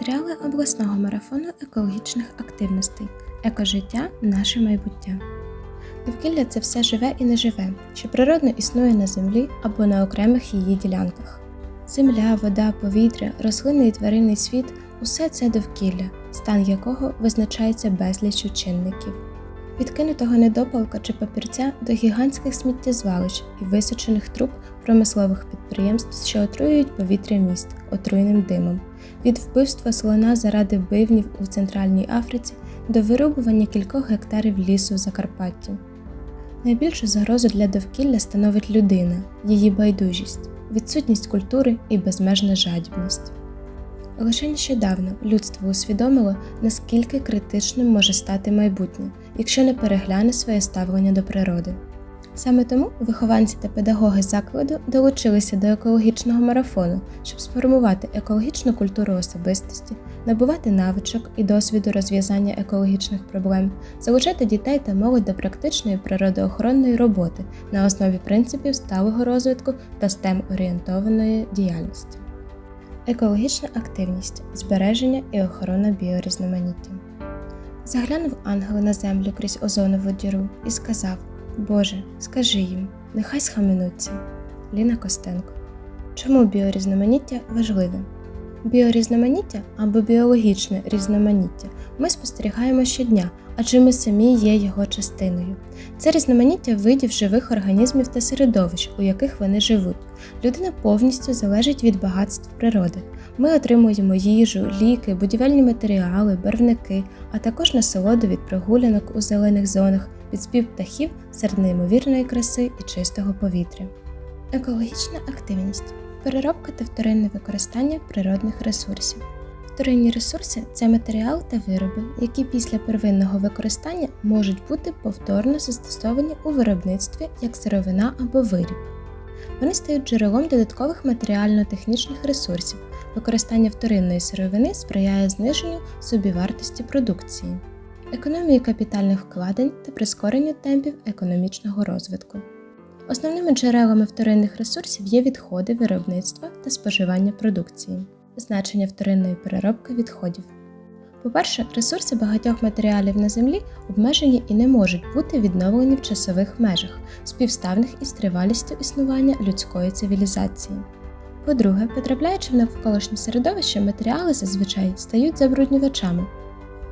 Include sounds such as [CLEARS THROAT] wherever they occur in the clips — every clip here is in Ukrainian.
Матеріали обласного марафону екологічних активностей. Екожиття наше майбуття. Довкілля це все живе і неживе, що природно існує на землі або на окремих її ділянках. Земля, вода, повітря, рослинний і тваринний світ усе це довкілля, стан якого визначається безліччю чинників. Від кинутого недопалка чи папірця до гігантських сміттєзвалищ і височених труб промислових підприємств, що отруюють повітря міст отруйним димом, від вбивства слона заради бивнів у Центральній Африці до вирубування кількох гектарів лісу в Закарпатті. Найбільшу загрозу для довкілля становить людина, її байдужість, відсутність культури і безмежна жадібність. Лише нещодавно людство усвідомило, наскільки критичним може стати майбутнє, якщо не перегляне своє ставлення до природи. Саме тому вихованці та педагоги закладу долучилися до екологічного марафону, щоб сформувати екологічну культуру особистості, набувати навичок і досвіду розв'язання екологічних проблем, залучати дітей та молодь до практичної природоохоронної роботи на основі принципів сталого розвитку та stem орієнтованої діяльності. Екологічна активність, збереження і охорона біорізноманіття. Заглянув ангел на землю крізь озонову діру і сказав: Боже, скажи їм, нехай схаменуться. Ліна Костенко. Чому біорізноманіття важливе? Біорізноманіття або біологічне різноманіття ми спостерігаємо щодня, адже ми самі є його частиною. Це різноманіття видів живих організмів та середовищ, у яких вони живуть. Людина повністю залежить від багатств природи. Ми отримуємо їжу, ліки, будівельні матеріали, барвники, а також насолоду від прогулянок у зелених зонах, від спів птахів серед неймовірної краси і чистого повітря. Екологічна активність переробка та вторинне використання природних ресурсів. Вторинні ресурси це матеріал та вироби, які після первинного використання можуть бути повторно застосовані у виробництві як сировина або виріб. Вони стають джерелом додаткових матеріально-технічних ресурсів. Використання вторинної сировини сприяє зниженню собівартості продукції, економії капітальних вкладень та прискоренню темпів економічного розвитку. Основними джерелами вторинних ресурсів є відходи виробництва та споживання продукції, значення вторинної переробки відходів. По-перше, ресурси багатьох матеріалів на землі обмежені і не можуть бути відновлені в часових межах, співставних із тривалістю існування людської цивілізації. По-друге, потрапляючи в навколишнє середовище, матеріали зазвичай стають забруднювачами.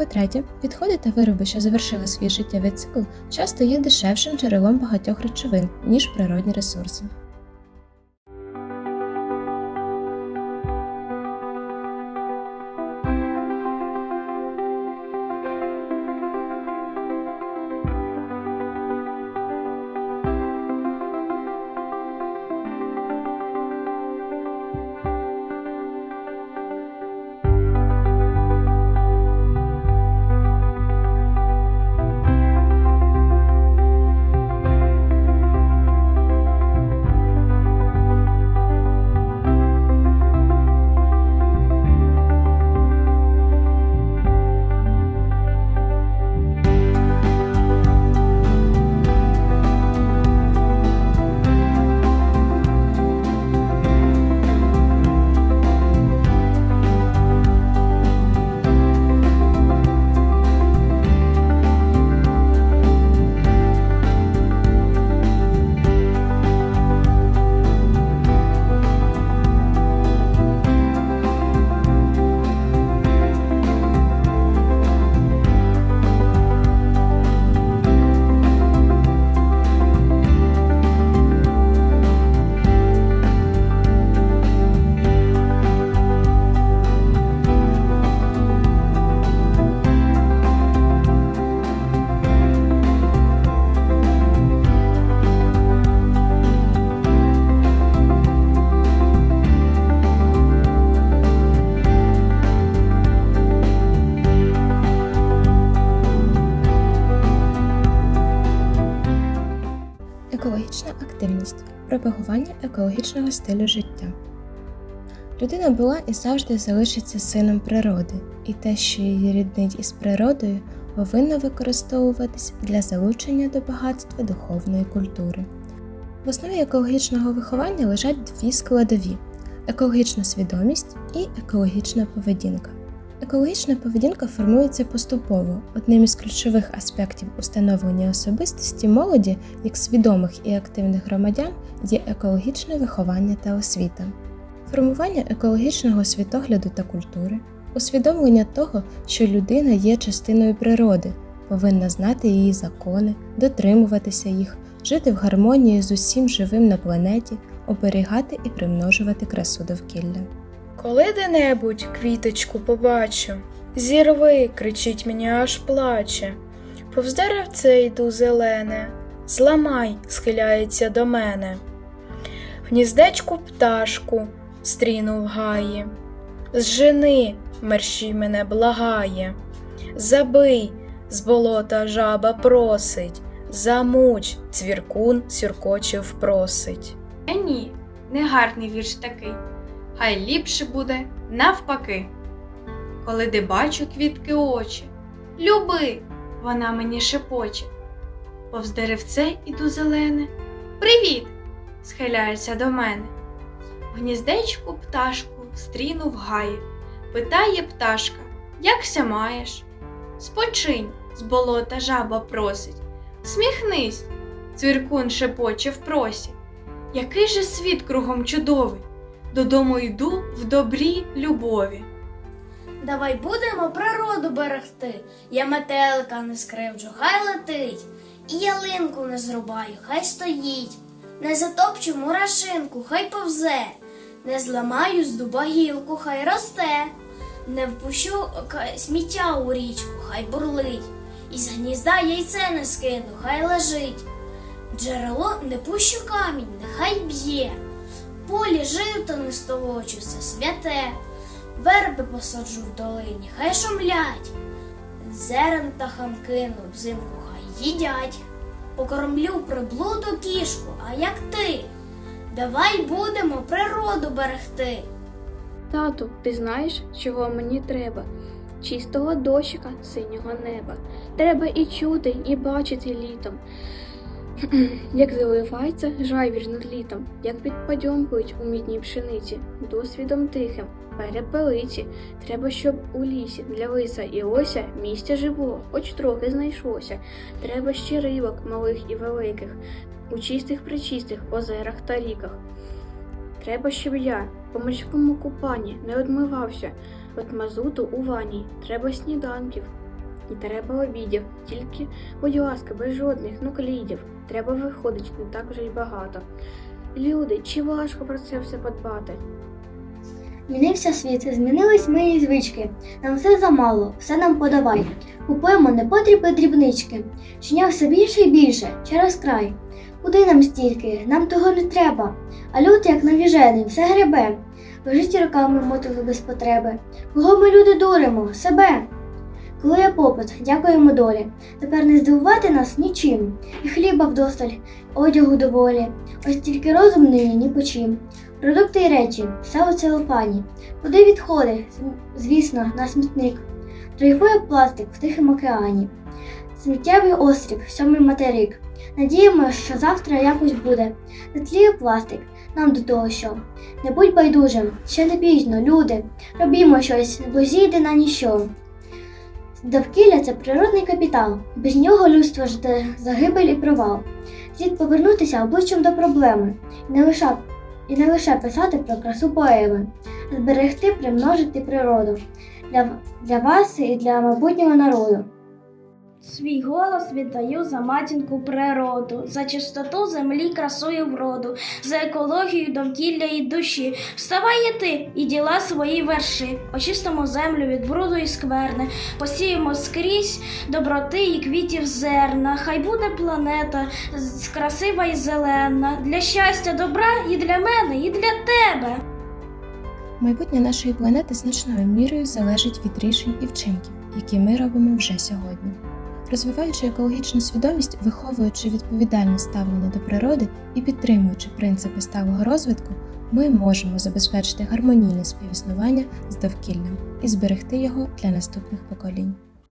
По-третє, відходи та вироби, що завершили свій життєвий цикл, часто є дешевшим джерелом багатьох речовин, ніж природні ресурси. Екологічна активність пропагування екологічного стилю життя. Людина була і завжди залишиться сином природи, і те, що її ріднить із природою, повинно використовуватись для залучення до багатства духовної культури. В основі екологічного виховання лежать дві складові екологічна свідомість і екологічна поведінка. Екологічна поведінка формується поступово. Одним із ключових аспектів установлення особистості молоді як свідомих і активних громадян є екологічне виховання та освіта. Формування екологічного світогляду та культури, усвідомлення того, що людина є частиною природи, повинна знати її закони, дотримуватися їх, жити в гармонії з усім живим на планеті, оберігати і примножувати красу довкілля. Коли де-небудь квіточку побачу, зірви, кричить мені аж плаче. Повз деревце йду зелене, зламай, схиляється до мене. Гніздечку пташку стріну в гаї. Зжени, мерщій мене благає. Забий, з болота жаба просить, замуч, цвіркун сюркочив просить. Е, ні, гарний вірш такий. Хай ліпше буде навпаки. Коли де бачу квітки очі, люби, вона мені шепоче. Повз деревце іду зелене. Привіт! схиляється до мене. Гніздечку пташку стріну в гаї. Питає пташка, якся маєш? Спочинь, з болота жаба просить. Сміхнись, цвіркун шепоче в просі. Який же світ кругом чудовий, додому йду в добрій любові. Давай будемо природу берегти. Я метелика не скривджу, хай летить. І ялинку не зрубаю, хай стоїть. Не затопчу мурашинку, хай повзе. Не зламаю з дуба гілку, хай росте. Не впущу сміття у річку, хай бурлить. Із гнізда яйце не скину, хай лежить. Джерело не пущу камінь, нехай б'є. Полі жито не столочу, це святе. Верби посаджу в долині, хай шумлять. Зерен птахам кину, взимку хай їдять. Покормлю приблуду кішку, а як ти? Давай будемо природу берегти. Тату, ти знаєш, чого мені треба? Чистого дощика, синього неба. Треба і чути, і бачити літом. [CLEARS THROAT] Як заливається жайвір над літом, як підпадьомкують у мідній пшениці, досвідом тихим, перепелиці. Треба, щоб у лісі для лиса і ося місця живого, хоч трохи знайшлося. Треба ще рибок малих і великих, у чистих причистих озерах та ріках. Треба, щоб я по морському купанні не одмивався від мазуту у ванні. Треба сніданків. І треба обідів, тільки, будь ласка, без жодних нуклідів. Треба виходить не так вже й багато. Люди, чи важко про це все подбати? Змінився світ, змінились мої звички. Нам все замало, все нам подавай. Купуємо непотрібні дрібнички. Щеня все більше і більше, через край. Куди нам стільки? Нам того не треба. А люд, як навіжений, все гребе. Лежить роками мотили без потреби. Кого ми люди дуримо? Себе. Коли попит, дякуємо долі. Тепер не здивувати нас нічим. І хліба вдосталь, одягу доволі. Ось тільки розум нині ні по чим. Продукти і речі, все у целофані. Куди відходи? Звісно, на смітник. Дрейфує пластик в Тихому океані. Сміттєвий острів, сьомий материк. Надіємося, що завтра якось буде. Затліє пластик, нам до того що. Не будь байдужим, ще не пізно, люди. Робімо щось, бо зійде на ніщо. Довкілля це природний капітал. Без нього людство жде загибель і провал. Слід повернутися обличчям до проблеми і не лише і не лише писати про красу поеми, зберегти, примножити природу для, для вас і для майбутнього народу. Свій голос віддаю за матінку природу, за чистоту землі, красу і вроду, за екологію довкілля і душі. Вставай і ти і діла свої верши. Очистимо землю від бруду і скверни, посіємо скрізь доброти і квітів зерна. Хай буде планета красива і зелена, для щастя, добра і для мене, і для тебе. Майбутнє нашої планети значною мірою залежить від рішень і вчинків, які ми робимо вже сьогодні. Розвиваючи екологічну свідомість, виховуючи відповідальне ставлення до природи і підтримуючи принципи сталого розвитку, ми можемо забезпечити гармонійне співіснування з довкіллям і зберегти його для наступних поколінь.